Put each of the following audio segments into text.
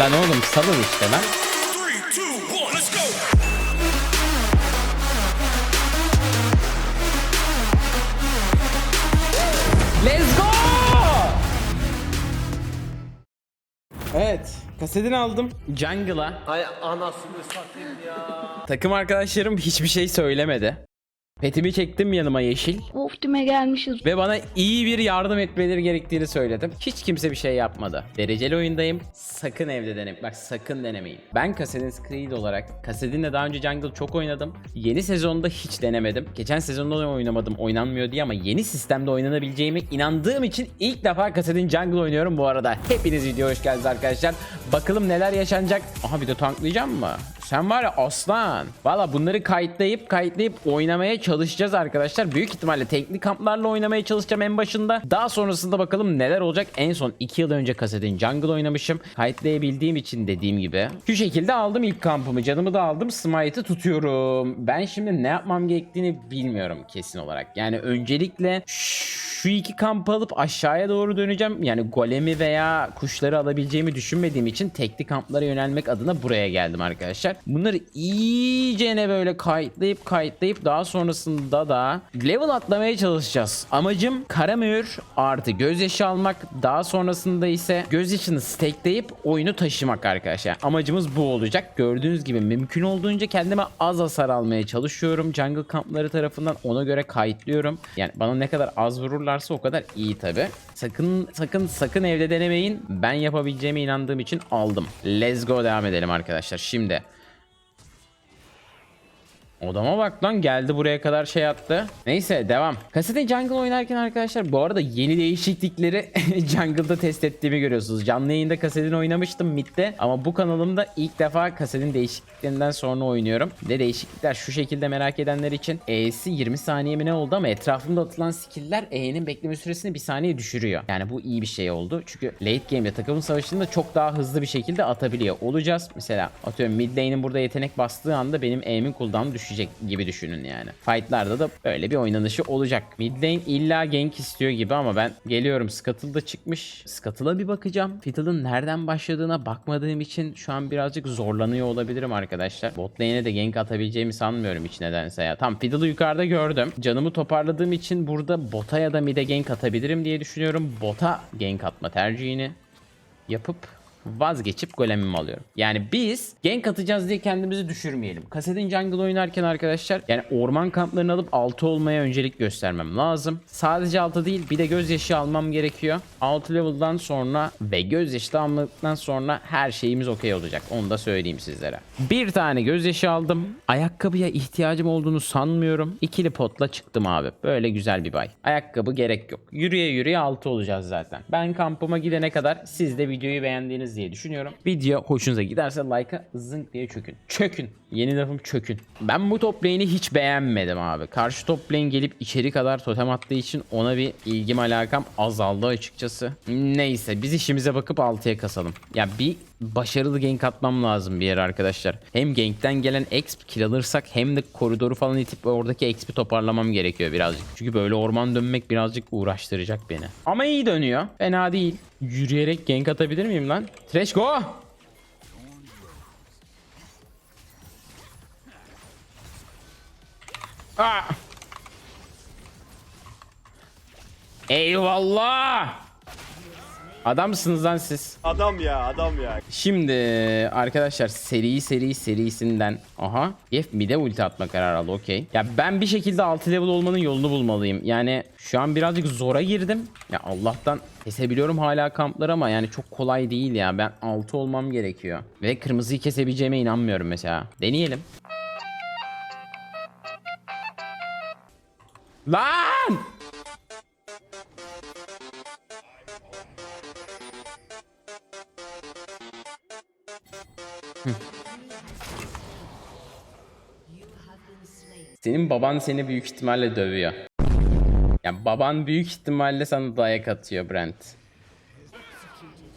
Lan oğlum salın işte lan. Let's go. Evet, kasetini aldım. Jungle'a. Hay anasını satayım ya. Takım arkadaşlarım hiçbir şey söylemedi. Petimi çektim yanıma yeşil Optim'e gelmişiz. ve bana iyi bir yardım etmeleri gerektiğini söyledim. Hiç kimse bir şey yapmadı. Dereceli oyundayım. Sakın evde denemeyin. Bak sakın denemeyin. Ben Cassadin's Creed olarak Cassadin'le daha önce Jungle çok oynadım. Yeni sezonda hiç denemedim. Geçen sezonda da oynamadım oynanmıyor diye ama yeni sistemde oynanabileceğime inandığım için ilk defa Cassadin Jungle oynuyorum bu arada. Hepiniz video hoş geldiniz arkadaşlar. Bakalım neler yaşanacak. Aha bir de tanklayacağım mı? Sen var ya aslan. Valla bunları kayıtlayıp kayıtlayıp oynamaya çalışacağız arkadaşlar. Büyük ihtimalle teknik kamplarla oynamaya çalışacağım en başında. Daha sonrasında bakalım neler olacak. En son 2 yıl önce kasetin Jungle oynamışım. Kayıtlayabildiğim için dediğim gibi. Şu şekilde aldım ilk kampımı. Canımı da aldım. Smite'ı tutuyorum. Ben şimdi ne yapmam gerektiğini bilmiyorum kesin olarak. Yani öncelikle şu iki kampı alıp aşağıya doğru döneceğim. Yani golemi veya kuşları alabileceğimi düşünmediğim için tekli kamplara yönelmek adına buraya geldim arkadaşlar. Bunları iyicene böyle kayıtlayıp kayıtlayıp daha sonrasında da level atlamaya çalışacağız. Amacım kara mühür artı gözyaşı almak. Daha sonrasında ise gözyaşını stackleyip oyunu taşımak arkadaşlar. Amacımız bu olacak. Gördüğünüz gibi mümkün olduğunca kendime az hasar almaya çalışıyorum. Jungle kampları tarafından ona göre kayıtlıyorum. Yani bana ne kadar az vururlarsa o kadar iyi tabi. Sakın sakın sakın evde denemeyin. Ben yapabileceğime inandığım için aldım. Let's go devam edelim arkadaşlar. Şimdi Odama bak lan geldi buraya kadar şey attı. Neyse devam. Kasete Jungle oynarken arkadaşlar bu arada yeni değişiklikleri Jungle'da test ettiğimi görüyorsunuz. Canlı yayında kasetin oynamıştım midde ama bu kanalımda ilk defa kasetin değişikliklerinden sonra oynuyorum. Ve değişiklikler şu şekilde merak edenler için E'si 20 saniye mi ne oldu ama etrafımda atılan skill'ler E'nin bekleme süresini bir saniye düşürüyor. Yani bu iyi bir şey oldu. Çünkü late game'de takımın savaşında çok daha hızlı bir şekilde atabiliyor olacağız. Mesela atıyorum mid lane'in burada yetenek bastığı anda benim E'min cooldown'u düşecek gibi düşünün yani. Fight'larda da böyle bir oynanışı olacak. Mid illa gank istiyor gibi ama ben geliyorum. Scuttle da çıkmış. Scuttle'a bir bakacağım. Fiddle'ın nereden başladığına bakmadığım için şu an birazcık zorlanıyor olabilirim arkadaşlar. Bot de gank atabileceğimi sanmıyorum hiç nedense ya. Tam Fiddle'ı yukarıda gördüm. Canımı toparladığım için burada bota ya da mid'e gank atabilirim diye düşünüyorum. Bota gank atma tercihini yapıp vazgeçip golemimi alıyorum. Yani biz gank atacağız diye kendimizi düşürmeyelim. Kasetin jungle oynarken arkadaşlar yani orman kamplarını alıp 6 olmaya öncelik göstermem lazım. Sadece 6 değil bir de gözyaşı almam gerekiyor. 6 level'dan sonra ve gözyaşı almadıktan sonra her şeyimiz okey olacak. Onu da söyleyeyim sizlere. Bir tane gözyaşı aldım. Ayakkabıya ihtiyacım olduğunu sanmıyorum. İkili potla çıktım abi. Böyle güzel bir bay. Ayakkabı gerek yok. Yürüye yürüye 6 olacağız zaten. Ben kampıma gidene kadar siz de videoyu beğendiğiniz diye düşünüyorum. Video hoşunuza giderse like'a zınk diye çökün. Çökün. Yeni lafım çökün. Ben bu top lane'i hiç beğenmedim abi. Karşı top lane gelip içeri kadar totem attığı için ona bir ilgim alakam azaldı açıkçası. Neyse biz işimize bakıp 6'ya kasalım. Ya bir başarılı gank atmam lazım bir yere arkadaşlar. Hem gankten gelen exp kill alırsak hem de koridoru falan itip oradaki exp'i toparlamam gerekiyor birazcık. Çünkü böyle orman dönmek birazcık uğraştıracak beni. Ama iyi dönüyor. Fena değil. Yürüyerek gank atabilir miyim lan? Trash go! Aa! Eyvallah! Adamsınız lan siz. Adam ya adam ya. Şimdi arkadaşlar seri seri serisinden aha Jeff mid'e ulti atma kararı aldı okey. Ya ben bir şekilde 6 level olmanın yolunu bulmalıyım. Yani şu an birazcık zora girdim. Ya Allah'tan kesebiliyorum hala kamplar ama yani çok kolay değil ya. Ben 6 olmam gerekiyor. Ve kırmızıyı kesebileceğime inanmıyorum mesela. Deneyelim. Lan! Senin baban seni büyük ihtimalle dövüyor. Yani baban büyük ihtimalle sana dayak atıyor Brent.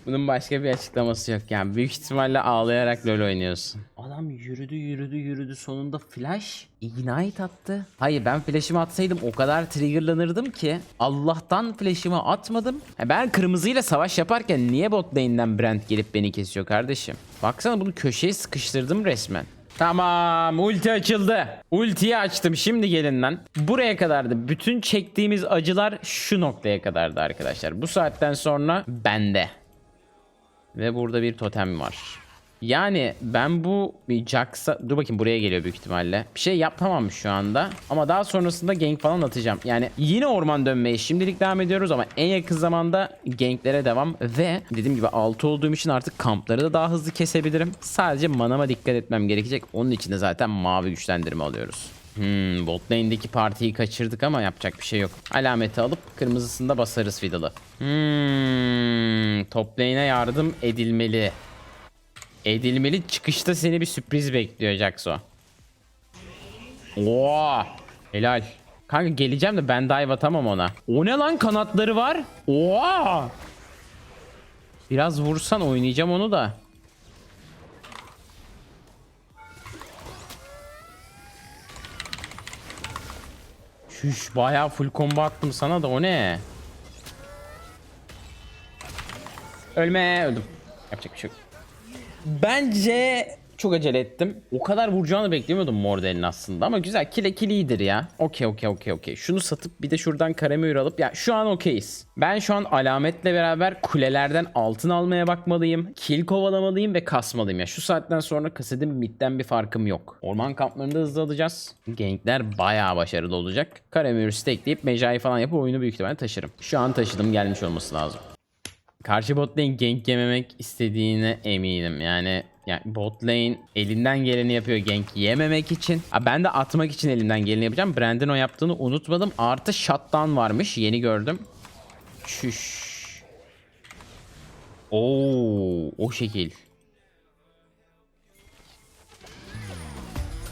Bunun başka bir açıklaması yok yani. Büyük ihtimalle ağlayarak LoL oynuyorsun. Adam yürüdü yürüdü yürüdü sonunda flash ignite attı. Hayır ben flash'ımı atsaydım o kadar triggerlanırdım ki Allah'tan flash'ımı atmadım. Ha, Ben kırmızıyla savaş yaparken niye bot lane'den Brent gelip beni kesiyor kardeşim? Baksana bunu köşeye sıkıştırdım resmen. Tamam ulti açıldı. Ultiyi açtım şimdi gelin lan. Buraya kadardı. Bütün çektiğimiz acılar şu noktaya kadardı arkadaşlar. Bu saatten sonra bende. Ve burada bir totem var. Yani ben bu Jax'a... Dur bakayım buraya geliyor büyük ihtimalle. Bir şey yapamam şu anda. Ama daha sonrasında gank falan atacağım. Yani yine orman dönmeye şimdilik devam ediyoruz ama en yakın zamanda ganklere devam. Ve dediğim gibi 6 olduğum için artık kampları da daha hızlı kesebilirim. Sadece manama dikkat etmem gerekecek. Onun için de zaten mavi güçlendirme alıyoruz. Hmm, bot lane'deki partiyi kaçırdık ama yapacak bir şey yok. Alameti alıp kırmızısında basarız Fiddle'ı. Hmm, top lane'e yardım edilmeli. Edilmeli çıkışta seni bir sürpriz bekliyor Jaxo. Oo, helal. Kanka geleceğim de ben dive atamam ona. O ne lan kanatları var? Oo. Biraz vursan oynayacağım onu da. Şuş bayağı full combo attım sana da o ne? Ölme öldüm. Yapacak bir şey yok. Bence çok acele ettim. O kadar vuracağını beklemiyordum Mordel'in aslında ama güzel kile kill iyidir ya. Okey okey okey okey. Şunu satıp bir de şuradan Karamür alıp ya şu an okeyiz. Ben şu an alametle beraber kulelerden altın almaya bakmalıyım. Kill kovalamalıyım ve kasmalıyım ya. Şu saatten sonra kasetin midden bir farkım yok. Orman kamplarında hızlı alacağız. Gankler bayağı başarılı olacak. Karamür'ü stackleyip Mejai falan yapıp oyunu büyük ihtimalle taşırım. Şu an taşıdım gelmiş olması lazım. Karşı bot lane gank yememek istediğine eminim. Yani yani bot lane elinden geleni yapıyor gank yememek için. Ha, ben de atmak için elimden geleni yapacağım. Brandon o yaptığını unutmadım. Artı shutdown varmış. Yeni gördüm. Çüş. Oo, o şekil.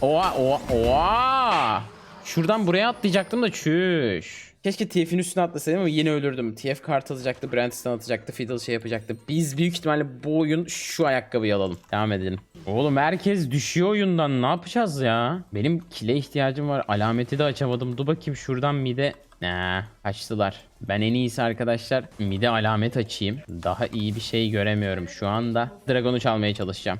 Oha oha oha. Şuradan buraya atlayacaktım da çüş. Keşke TF'in üstüne atlasaydım ama yine ölürdüm. TF kart atacaktı, Brent stun atacaktı, Fiddle şey yapacaktı. Biz büyük ihtimalle bu oyun şu ayakkabıyı alalım. Devam edelim. Oğlum herkes düşüyor oyundan. Ne yapacağız ya? Benim kile ihtiyacım var. Alameti de açamadım. Dur bakayım şuradan mide. Nah, kaçtılar. Ben en iyisi arkadaşlar mide alamet açayım. Daha iyi bir şey göremiyorum şu anda. Dragon'u çalmaya çalışacağım.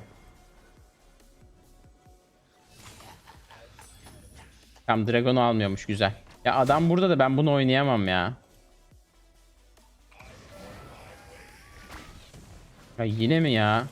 Tam Dragon'u almıyormuş güzel. Ya adam burada da ben bunu oynayamam ya. Ya yine mi ya?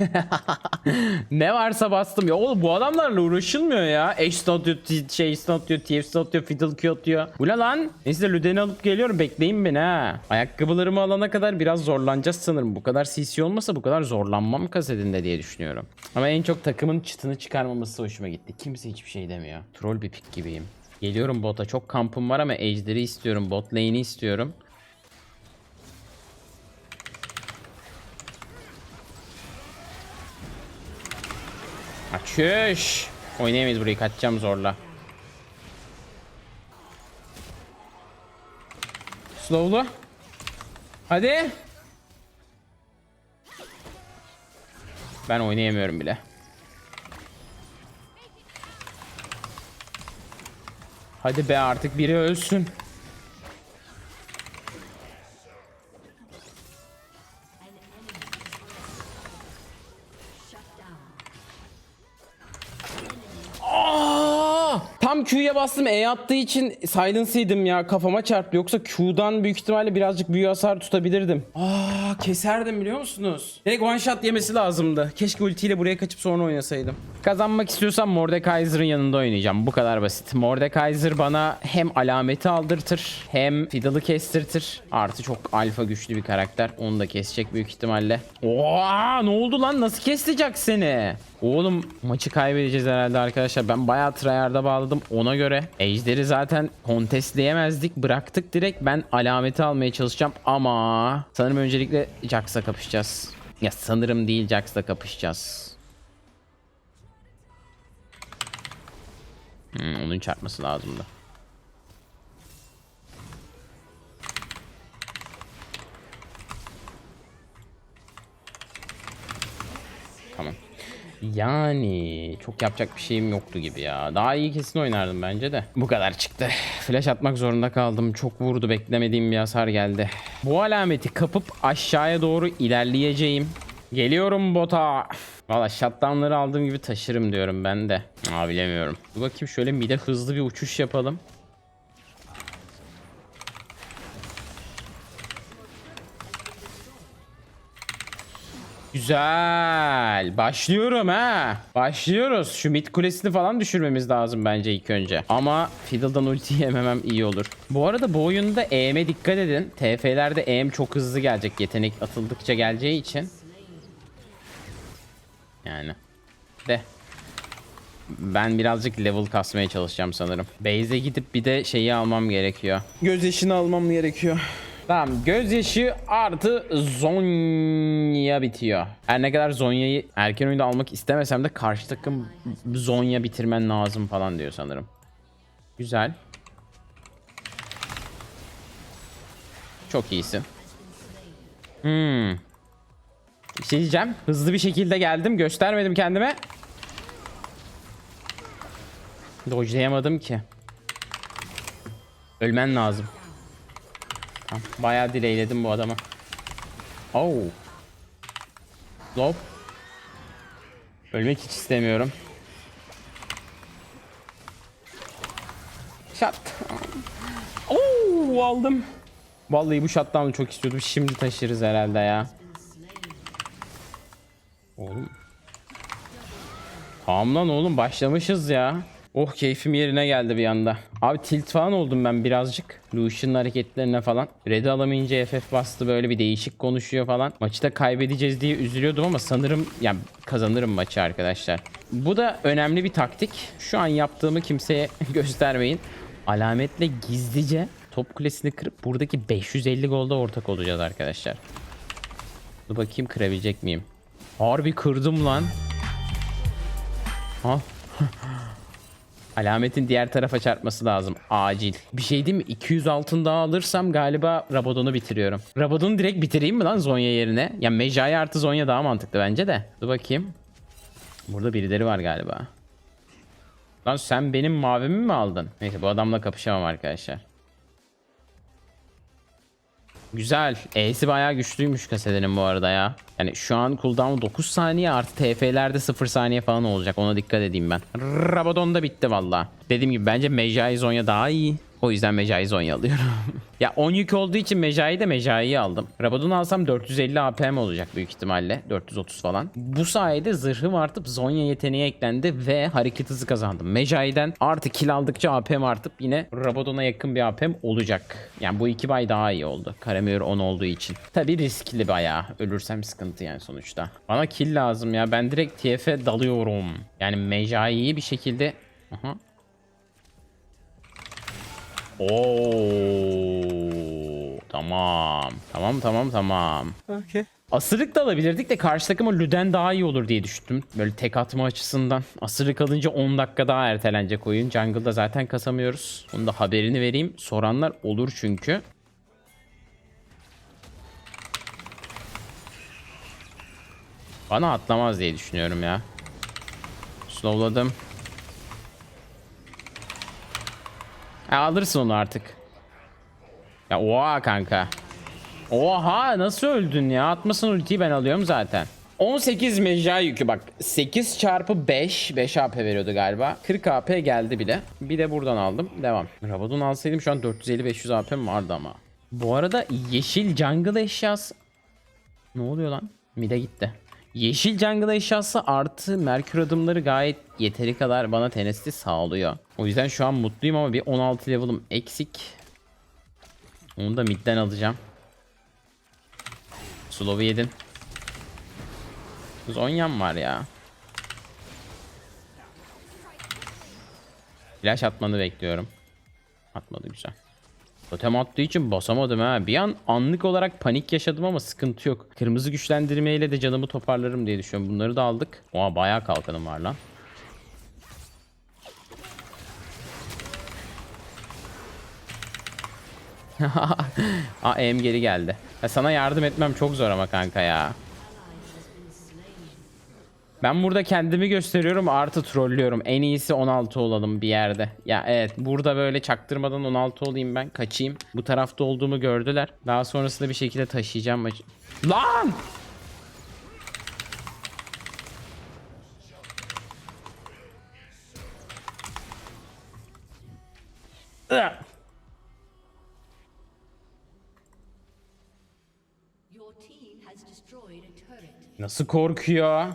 ne varsa bastım ya oğlum bu adamlarla uğraşılmıyor ya. Eş atıyor, şey atıyor, TF atıyor, Fiddle Q atıyor. Bu ne lan? Neyse Luden'i alıp geliyorum bekleyin beni ha. Ayakkabılarımı alana kadar biraz zorlanacağız sanırım. Bu kadar CC olmasa bu kadar zorlanmam kasetinde diye düşünüyorum. Ama en çok takımın çıtını çıkarmaması hoşuma gitti. Kimse hiçbir şey demiyor. Troll bir pik gibiyim. Geliyorum bota çok kampım var ama ejderi istiyorum. Bot lane'i istiyorum. Açış. Oynayamayız burayı kaçacağım zorla. Slowlu. Hadi. Ben oynayamıyorum bile. Hadi be artık biri ölsün. Q'ya bastım E attığı için silence'ıydım ya kafama çarptı yoksa Q'dan büyük ihtimalle birazcık büyü hasar tutabilirdim. Aa keserdim biliyor musunuz? Direkt one shot yemesi lazımdı. Keşke ultiyle buraya kaçıp sonra oynasaydım. Kazanmak istiyorsam Mordekaiser'ın yanında oynayacağım. Bu kadar basit. Mordekaiser bana hem alameti aldırtır hem Fiddle'ı kestirtir. Artı çok alfa güçlü bir karakter. Onu da kesecek büyük ihtimalle. Oha ne oldu lan? Nasıl kesecek seni? Oğlum maçı kaybedeceğiz herhalde arkadaşlar. Ben bayağı tryhard'a bağladım ona göre. Ejder'i zaten contestleyemezdik. Bıraktık direkt. Ben alameti almaya çalışacağım ama sanırım öncelikle Jax'la kapışacağız. Ya sanırım değil Jax'la kapışacağız. Hmm, onun çarpması lazımdı. Tamam. Yani çok yapacak bir şeyim yoktu gibi ya. Daha iyi kesin oynardım bence de. Bu kadar çıktı. Flash atmak zorunda kaldım. Çok vurdu. Beklemediğim bir hasar geldi. Bu alameti kapıp aşağıya doğru ilerleyeceğim. Geliyorum bota. Valla shutdownları aldığım gibi taşırım diyorum ben de. Aa bilemiyorum. Dur bakayım şöyle mide hızlı bir uçuş yapalım. Güzel. Başlıyorum ha. Başlıyoruz. Şu mid kulesini falan düşürmemiz lazım bence ilk önce. Ama Fiddle'dan ulti yememem iyi olur. Bu arada bu oyunda EM'e dikkat edin. TF'lerde EM çok hızlı gelecek. Yetenek atıldıkça geleceği için. Yani. De. Ben birazcık level kasmaya çalışacağım sanırım. Base'e gidip bir de şeyi almam gerekiyor. Gözyaşını almam gerekiyor. Tamam gözyaşı artı Zonya bitiyor. Her ne kadar Zonya'yı erken oyunda almak istemesem de karşı takım Zonya bitirmen lazım falan diyor sanırım. Güzel. Çok iyisin. Hmm. Bir şey diyeceğim. Hızlı bir şekilde geldim. Göstermedim kendime. Dodge'layamadım ki. Ölmen lazım. Tamam, Bayağı delayledim bu adamı. Oh. Lob. Ölmek hiç istemiyorum. Shut. Oo, aldım. Vallahi bu shutdown'u çok istiyordum. Şimdi taşırız herhalde ya. Tamam lan oğlum başlamışız ya. Oh keyfim yerine geldi bir anda. Abi tilt falan oldum ben birazcık. Lucian'ın hareketlerine falan. Red'i alamayınca FF bastı böyle bir değişik konuşuyor falan. Maçı da kaybedeceğiz diye üzülüyordum ama sanırım yani kazanırım maçı arkadaşlar. Bu da önemli bir taktik. Şu an yaptığımı kimseye göstermeyin. Alametle gizlice top kulesini kırıp buradaki 550 golda ortak olacağız arkadaşlar. Dur bakayım kırabilecek miyim? Harbi kırdım lan. Alametin diğer tarafa çarpması lazım. Acil. Bir şey değil mi? 200 altın daha alırsam galiba Rabadon'u bitiriyorum. Rabadon'u direkt bitireyim mi lan Zonya yerine? Ya Mejai artı Zonya daha mantıklı bence de. Dur bakayım. Burada birileri var galiba. Lan sen benim mavimi mi aldın? Neyse bu adamla kapışamam arkadaşlar. Güzel. E'si bayağı güçlüymüş kasedenin bu arada ya. Yani şu an cooldown 9 saniye artı TF'lerde 0 saniye falan olacak. Ona dikkat edeyim ben. Rabadon da bitti valla. Dediğim gibi bence Mejai Zonya daha iyi. O yüzden Mejai Zonya alıyorum. ya 10 yük olduğu için Mejai de Mejai'yi aldım. Rabadon'u alsam 450 APM olacak büyük ihtimalle. 430 falan. Bu sayede zırhım artıp Zonya yeteneği eklendi ve hareket hızı kazandım. Mejai'den artı kill aldıkça APM artıp yine Rabadon'a yakın bir APM olacak. Yani bu iki bay daha iyi oldu. Karamür 10 olduğu için. Tabi riskli bayağı. Ölürsem sıkıntı yani sonuçta. Bana kill lazım ya. Ben direkt TF'e dalıyorum. Yani Mejai'yi bir şekilde... Aha. Oo, tamam. Tamam tamam tamam. Okay. Asırlık da alabilirdik de karşı takıma Luden daha iyi olur diye düşündüm. Böyle tek atma açısından. Asırlık alınca 10 dakika daha ertelenecek oyun. Jungle'da zaten kasamıyoruz. Onun da haberini vereyim. Soranlar olur çünkü. Bana atlamaz diye düşünüyorum ya. Slowladım. Ha, alırsın onu artık. Ya oha kanka. Oha nasıl öldün ya? Atmasın ultiyi ben alıyorum zaten. 18 mecra yükü bak 8 çarpı 5 5 AP veriyordu galiba 40 AP geldi bile bir de buradan aldım devam Rabadon alsaydım şu an 450-500 AP'm vardı ama Bu arada yeşil jungle eşyası Ne oluyor lan Mide gitti Yeşil jungle eşyası artı merkür adımları gayet yeteri kadar bana tenesti sağlıyor O yüzden şu an mutluyum ama bir 16 level'ım eksik Onu da midden alacağım Slow'u yedin. Zonya'm var ya. Flash atmanı bekliyorum. Atmadı güzel. Totem attığı için basamadım ha. Bir an anlık olarak panik yaşadım ama sıkıntı yok. Kırmızı güçlendirmeyle de canımı toparlarım diye düşünüyorum. Bunları da aldık. Oha bayağı kalkanım var lan. Aa em geri geldi. Ya sana yardım etmem çok zor ama kanka ya. Ben burada kendimi gösteriyorum artı trollüyorum. En iyisi 16 olalım bir yerde. Ya evet burada böyle çaktırmadan 16 olayım ben. Kaçayım. Bu tarafta olduğumu gördüler. Daha sonrasında bir şekilde taşıyacağım. Lan! Nasıl korkuyor?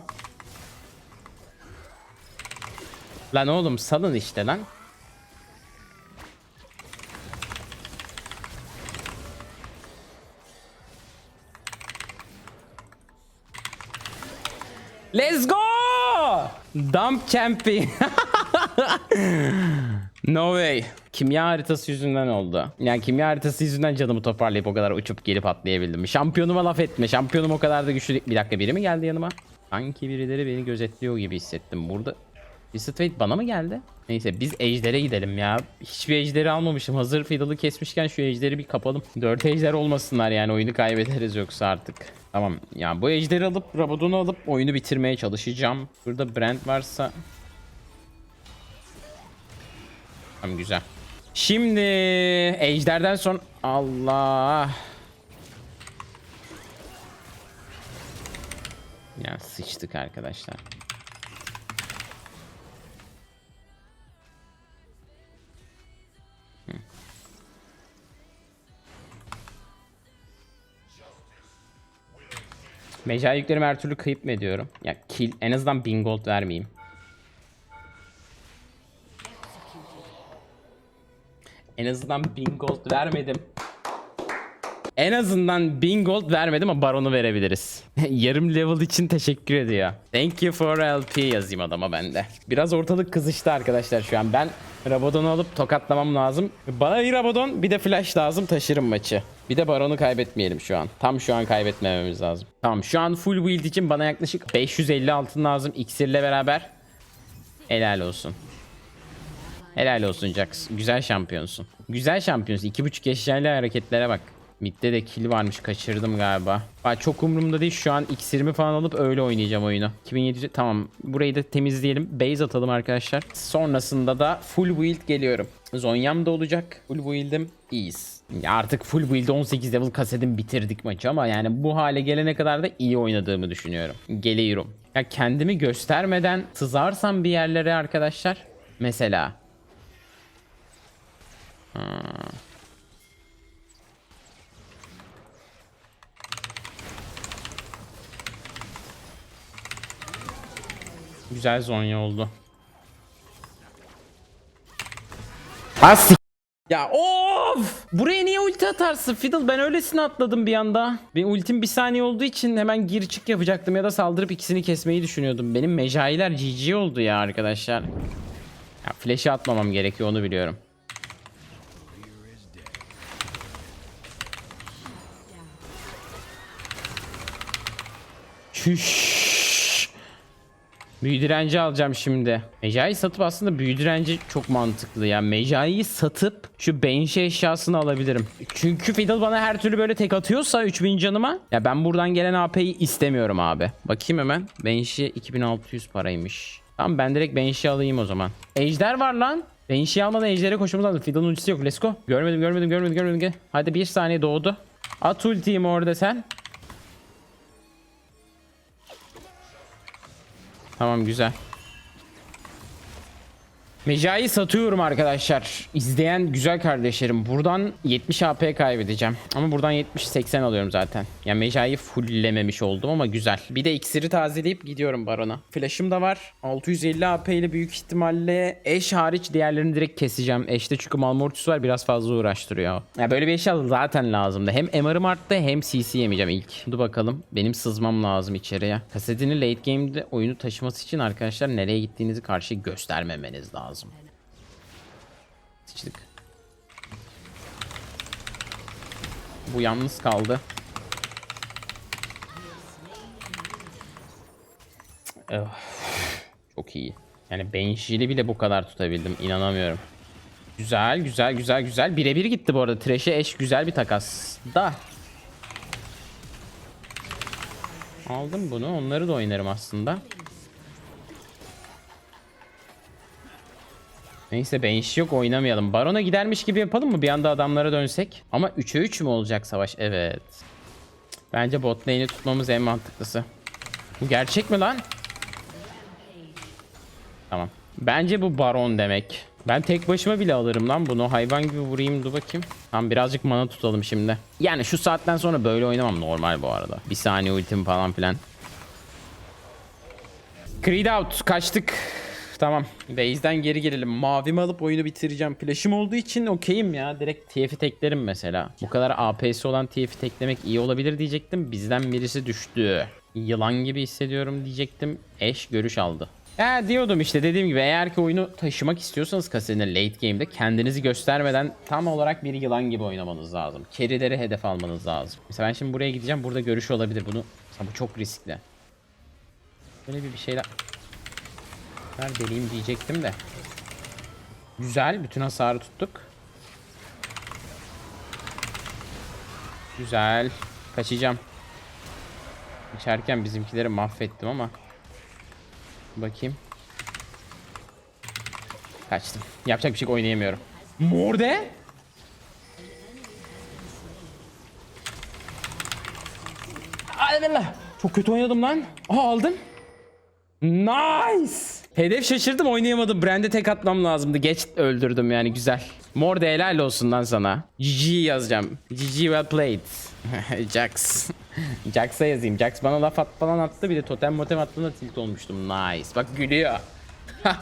Lan oğlum salın işte lan. Let's go! Dump champion. no way. Kimya haritası yüzünden oldu. Yani kimya haritası yüzünden canımı toparlayıp o kadar uçup gelip atlayabildim. Şampiyonuma laf etme. Şampiyonum o kadar da güçlü. Bir dakika biri mi geldi yanıma? Sanki birileri beni gözetliyor gibi hissettim. Burada Twisted Fate bana mı geldi? Neyse biz ejdere gidelim ya. Hiçbir ejderi almamışım. Hazır fiddle'ı kesmişken şu ejderi bir kapalım. 4 ejder olmasınlar yani oyunu kaybederiz yoksa artık. Tamam ya bu ejderi alıp Rabadon'u alıp oyunu bitirmeye çalışacağım. Burada Brand varsa Tamam güzel. Şimdi ejderden son Allah. Ya sıçtık arkadaşlar. Mecai yüklerimi her türlü kayıp mı ediyorum? Ya kill en azından 1000 gold vermeyeyim. En azından 1000 gold vermedim. En azından 1000 gold vermedim ama baronu verebiliriz. Yarım level için teşekkür ediyor. Thank you for LP yazayım adama bende. Biraz ortalık kızıştı arkadaşlar şu an. Ben Rabadon'u alıp tokatlamam lazım. Bana bir Rabadon bir de flash lazım taşırım maçı. Bir de baronu kaybetmeyelim şu an. Tam şu an kaybetmememiz lazım. Tamam şu an full build için bana yaklaşık 550 altın lazım iksirle beraber. Helal olsun. Helal olsun Jax. Güzel şampiyonsun. Güzel şampiyonsun. 2.5 eşyayla hareketlere bak. Mid'de de kill varmış kaçırdım galiba. Bak çok umurumda değil şu an iksirimi falan alıp öyle oynayacağım oyunu. 2700 tamam burayı da temizleyelim. Base atalım arkadaşlar. Sonrasında da full build geliyorum. Zonyam da olacak. Full build'im iyiyiz. Artık full build 18 level kasetim bitirdik maçı ama yani bu hale gelene kadar da iyi oynadığımı düşünüyorum. Geliyorum. Ya kendimi göstermeden sızarsam bir yerlere arkadaşlar. Mesela Güzel zonya oldu. As ya of! Buraya niye ulti atarsın Fiddle? Ben öylesine atladım bir anda. Benim ultim bir saniye olduğu için hemen gir çık yapacaktım ya da saldırıp ikisini kesmeyi düşünüyordum. Benim mecailer GG oldu ya arkadaşlar. Ya flash'ı atmamam gerekiyor onu biliyorum. Çüş. Büyü direnci alacağım şimdi. Mecai satıp aslında büyü direnci çok mantıklı ya. Mecai'yi satıp şu Banshee eşyasını alabilirim. Çünkü Fiddle bana her türlü böyle tek atıyorsa 3000 canıma. Ya ben buradan gelen AP'yi istemiyorum abi. Bakayım hemen. Banshee 2600 paraymış. Tamam ben direkt Banshee alayım o zaman. Ejder var lan. Banshee almadan Ejder'e koşmamız lazım. Fiddle'ın ultisi yok. Let's go. Görmedim görmedim görmedim görmedim. Hadi bir saniye doğdu. At ultimi orada sen. Tamam güzel. Mecai satıyorum arkadaşlar. İzleyen güzel kardeşlerim. Buradan 70 AP kaybedeceğim. Ama buradan 70-80 alıyorum zaten. Yani Mecai'yi fulllememiş oldum ama güzel. Bir de iksiri tazeleyip gidiyorum barona. Flash'ım da var. 650 AP ile büyük ihtimalle eş hariç diğerlerini direkt keseceğim. Eşte çünkü Malmortis var biraz fazla uğraştırıyor. Ya böyle bir eşya zaten lazımdı. Hem MR'ım arttı hem CC yemeyeceğim ilk. Dur bakalım. Benim sızmam lazım içeriye. Kasetini late game'de oyunu taşıması için arkadaşlar nereye gittiğinizi karşı göstermemeniz lazım. Sıçtık. Bu yalnız kaldı. Çok iyi. Yani Banshee'li bile bu kadar tutabildim. İnanamıyorum. Güzel, güzel, güzel, güzel. Birebir gitti bu arada. Trash'e eş güzel bir takas. Da. Aldım bunu. Onları da oynarım aslında. Neyse ben iş yok oynamayalım. Baron'a gidermiş gibi yapalım mı? Bir anda adamlara dönsek. Ama 3'e 3 mü olacak savaş? Evet. Bence bot lane'i tutmamız en mantıklısı. Bu gerçek mi lan? Tamam. Bence bu baron demek. Ben tek başıma bile alırım lan bunu. Hayvan gibi vurayım dur bakayım. Tamam birazcık mana tutalım şimdi. Yani şu saatten sonra böyle oynamam normal bu arada. Bir saniye ultim falan filan. Creed out. Kaçtık. Tamam. Base'den geri gelelim. Mavimi alıp oyunu bitireceğim. Flash'ım olduğu için okeyim ya. Direkt TF'i teklerim mesela. Bu kadar AP'si olan TF'i teklemek iyi olabilir diyecektim. Bizden birisi düştü. Yılan gibi hissediyorum diyecektim. Eş görüş aldı. Ya diyordum işte dediğim gibi eğer ki oyunu taşımak istiyorsanız kasenin late game'de kendinizi göstermeden tam olarak bir yılan gibi oynamanız lazım. Carry'leri hedef almanız lazım. Mesela ben şimdi buraya gideceğim. Burada görüş olabilir. Bunu Mesela bu çok riskli. Böyle bir bir şeyler Ver deliyim diyecektim de. Güzel. Bütün hasarı tuttuk. Güzel. Kaçacağım. İçerken bizimkileri mahvettim ama. Bakayım. Kaçtım. Yapacak bir şey oynayamıyorum. Morde? Çok kötü oynadım lan. Aa aldım. Nice. Hedef şaşırdım oynayamadım. Brand'e tek atmam lazımdı. Geç öldürdüm yani güzel. Mor de helal olsun lan sana. GG yazacağım. GG well played. Jax. Jax'a yazayım. Jax bana laf at falan attı. Bir de totem motem attığında tilt olmuştum. Nice. Bak gülüyor.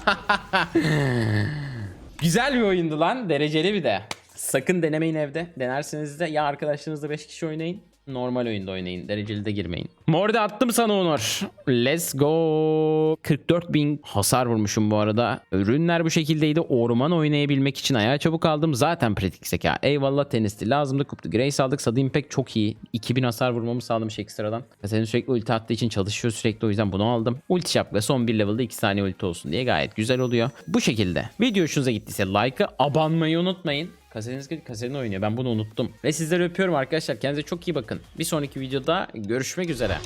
Güzel bir oyundu lan. Dereceli bir de. Sakın denemeyin evde. Denerseniz de ya arkadaşlarınızla 5 kişi oynayın. Normal oyunda oynayın. Dereceli de girmeyin. Morde attım sana Onur. Let's go. 44 bin hasar vurmuşum bu arada. Ürünler bu şekildeydi. Orman oynayabilmek için ayağa çabuk aldım. Zaten pratik zeka. Eyvallah tenisti. Lazımdı kuptu. Grace aldık. Sadı Impact çok iyi. 2000 hasar vurmamı sağlamış ekstradan. Senin sürekli ulti attığı için çalışıyor sürekli. O yüzden bunu aldım. Ulti şapka son bir level'da 2 saniye ulti olsun diye gayet güzel oluyor. Bu şekilde. Video hoşunuza gittiyse like'ı, abanmayı unutmayın. Kasetiniz kasetini oynuyor. Ben bunu unuttum. Ve sizleri öpüyorum arkadaşlar. Kendinize çok iyi bakın. Bir sonraki videoda görüşmek üzere.